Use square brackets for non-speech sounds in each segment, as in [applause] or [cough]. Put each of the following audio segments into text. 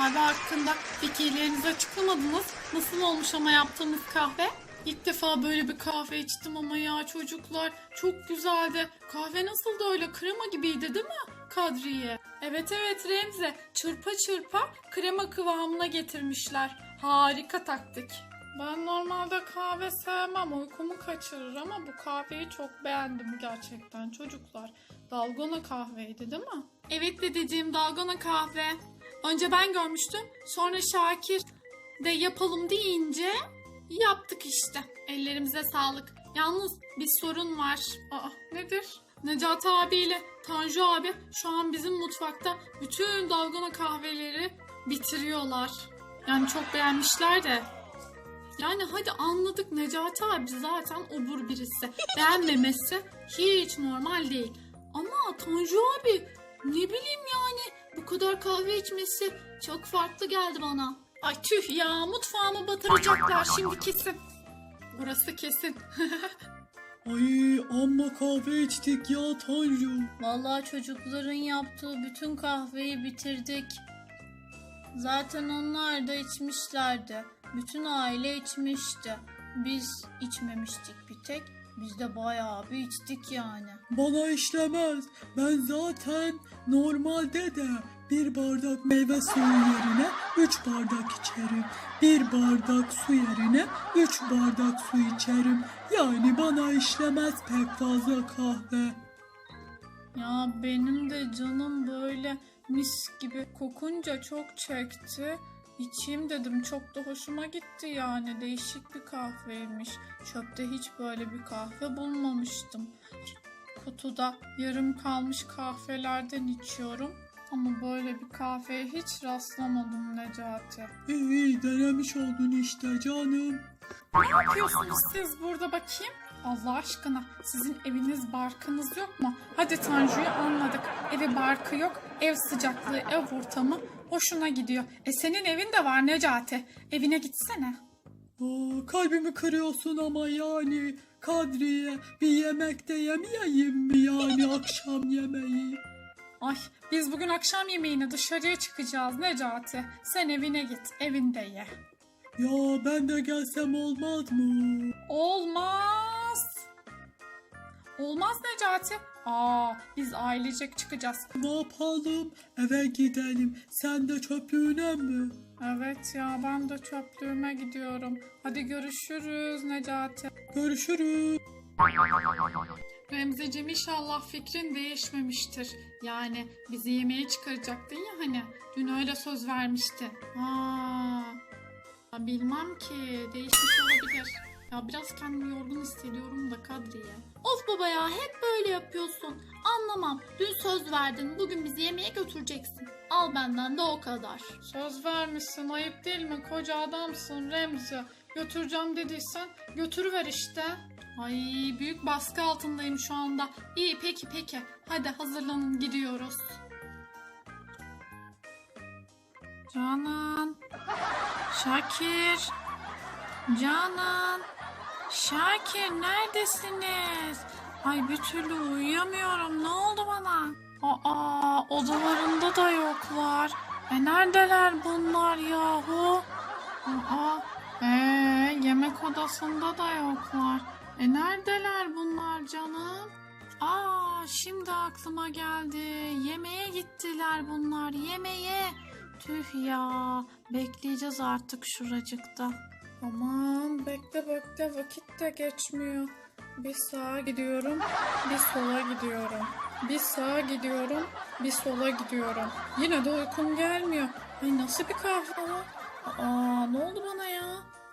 kahve hakkında fikirlerinizi açıklamadınız. Nasıl olmuş ama yaptığımız kahve? İlk defa böyle bir kahve içtim ama ya çocuklar çok güzeldi. Kahve nasıldı öyle krema gibiydi değil mi Kadriye? Evet evet Remzi çırpa çırpa krema kıvamına getirmişler. Harika taktik. Ben normalde kahve sevmem uykumu kaçırır ama bu kahveyi çok beğendim gerçekten çocuklar. Dalgona kahveydi değil mi? Evet dedeciğim dalgona kahve. Önce ben görmüştüm sonra Şakir de yapalım deyince yaptık işte. Ellerimize sağlık. Yalnız bir sorun var. Aa nedir? Necati abiyle Tanju abi şu an bizim mutfakta bütün dalgona kahveleri bitiriyorlar. Yani çok beğenmişler de. Yani hadi anladık Necati abi zaten obur birisi. Beğenmemesi hiç normal değil. Ama Tanju abi ne bileyim yani bu kadar kahve içmesi çok farklı geldi bana. Ay tüh ya mutfağımı batıracaklar şimdi kesin. Burası kesin. [laughs] Ay amma kahve içtik ya Tanju. Vallahi çocukların yaptığı bütün kahveyi bitirdik. Zaten onlar da içmişlerdi. Bütün aile içmişti. Biz içmemiştik bir tek. Biz de bayağı bir içtik yani. Bana işlemez. Ben zaten normalde de bir bardak meyve suyu yerine üç bardak içerim. Bir bardak su yerine üç bardak su içerim. Yani bana işlemez pek fazla kahve. Ya benim de canım böyle mis gibi kokunca çok çekti. İçeyim dedim çok da hoşuma gitti yani değişik bir kahveymiş. Çöpte hiç böyle bir kahve bulmamıştım. Kutuda yarım kalmış kahvelerden içiyorum. Ama böyle bir kahveye hiç rastlamadım Necati. İyi iyi denemiş oldun işte canım. Ne yapıyorsunuz siz burada bakayım? Allah aşkına sizin eviniz barkınız yok mu? Hadi Tanju'yu anladık. Evi barkı yok. Ev sıcaklığı, ev ortamı hoşuna gidiyor. E senin evin de var Necati. Evine gitsene. Aa, kalbimi kırıyorsun ama yani Kadriye bir yemek de yemeyeyim mi yani akşam yemeği? Ay biz bugün akşam yemeğine dışarıya çıkacağız Necati. Sen evine git, evinde ye. Ya ben de gelsem olmaz mı? Olmaz. Olmaz Necati. Aa, biz ailecek çıkacağız. Ne yapalım? Eve gidelim. Sen de çöplüğüne mi? Evet ya ben de çöplüğüme gidiyorum. Hadi görüşürüz Necati. Görüşürüz. Remzeciğim inşallah fikrin değişmemiştir. Yani bizi yemeğe çıkaracaktın ya hani. Dün öyle söz vermişti. Ha. Ya bilmem ki değişmiş olabilir. Ya biraz kendimi yorgun hissediyorum da Kadriye. Of baba ya hep böyle yapıyorsun. Anlamam. Dün söz verdin. Bugün bizi yemeğe götüreceksin. Al benden de o kadar. Söz vermişsin ayıp değil mi? Koca adamsın Remzi. Götüreceğim dediysen götürüver işte. Ay büyük baskı altındayım şu anda. İyi peki peki. Hadi hazırlanın gidiyoruz. Canan. Şakir. Canan. Şakir neredesiniz? Ay bir türlü uyuyamıyorum. Ne oldu bana? Aa odalarında da yoklar. E neredeler bunlar yahu? Aa ee, yemek odasında da yoklar. E neredeler bunlar canım? Aa şimdi aklıma geldi. Yemeğe gittiler bunlar yemeğe. Tüh ya bekleyeceğiz artık şuracıkta. Aman bekle bekle vakit de geçmiyor. Bir sağa gidiyorum, bir sola gidiyorum. Bir sağa gidiyorum, bir sola gidiyorum. Yine de uykum gelmiyor. Ay nasıl bir kahve? Aa ne oldu bana ya?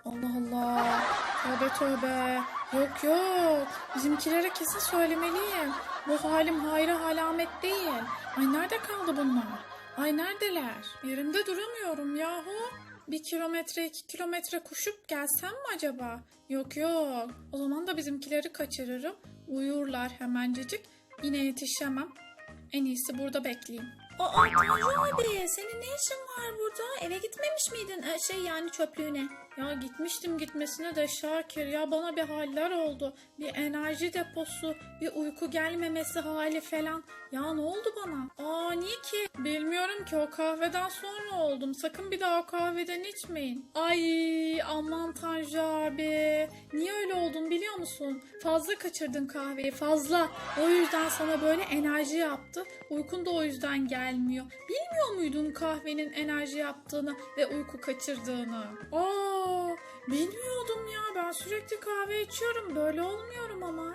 Allah Allah. Tövbe tövbe. Yok yok. Bizimkilere kesin söylemeliyim. Bu halim hayra alamet değil. Ay nerede kaldı bunlar? Ay neredeler? Yerimde duramıyorum yahu. Bir kilometre iki kilometre koşup gelsem mi acaba? Yok yok. O zaman da bizimkileri kaçırırım. Uyurlar hemencecik. Yine yetişemem. En iyisi burada bekleyeyim. Aa Tanju abi senin ne işin var burada? Eve gitmemiş miydin? Ee, şey yani çöplüğüne. Ya gitmiştim gitmesine de Şakir ya bana bir haller oldu. Bir enerji deposu, bir uyku gelmemesi hali falan. Ya ne oldu bana? Aa niye ki? Bilmiyorum ki o kahveden sonra oldum. Sakın bir daha o kahveden içmeyin. Ay aman Tanju abi. Niye öyle oldun biliyor musun? Fazla kaçırdın kahveyi fazla. O yüzden sana böyle enerji yaptı. Uykun da o yüzden gelmiyor. Bilmiyor muydun kahvenin enerji yaptığını ve uyku kaçırdığını? Aa, bilmiyordum ya. Ben sürekli kahve içiyorum. Böyle olmuyorum ama.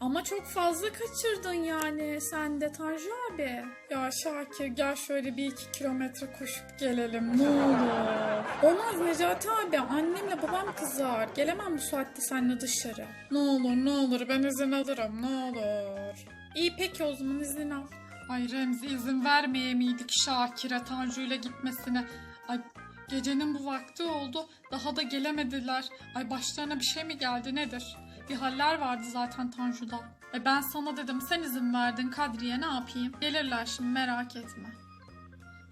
Ama çok fazla kaçırdın yani sen de Tanju abi. Ya Şakir gel şöyle bir iki kilometre koşup gelelim ne olur. Olmaz Necati abi annemle babam kızar. Gelemem bu saatte seninle dışarı. Ne olur ne olur ben izin alırım ne olur. İyi peki o zaman izin al. Ay Remzi izin vermeye miydik Şakir'e Tanju ile gitmesine? Ay gecenin bu vakti oldu. Daha da gelemediler. Ay başlarına bir şey mi geldi nedir? Bir haller vardı zaten Tanju'da. E ben sana dedim sen izin verdin Kadriye ne yapayım? Gelirler şimdi merak etme.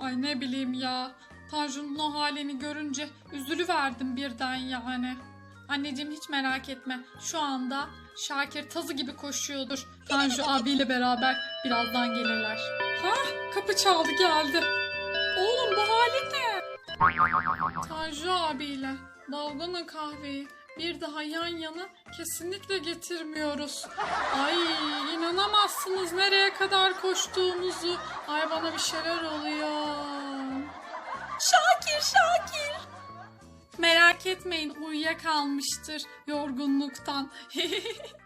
Ay ne bileyim ya. Tanju'nun o halini görünce üzülüverdim birden yani. Anneciğim hiç merak etme. Şu anda Şakir tazı gibi koşuyordur. [laughs] Tanju abiyle beraber birazdan gelirler. Ha kapı çaldı geldi. Oğlum bu hali ne? Tanju abiyle dalgona kahveyi bir daha yan yana kesinlikle getirmiyoruz. Ay inanamazsınız nereye kadar koştuğumuzu. Ay bana bir şeyler oluyor. Şakir Şakir. Merak etmeyin uyuyakalmıştır yorgunluktan. [laughs]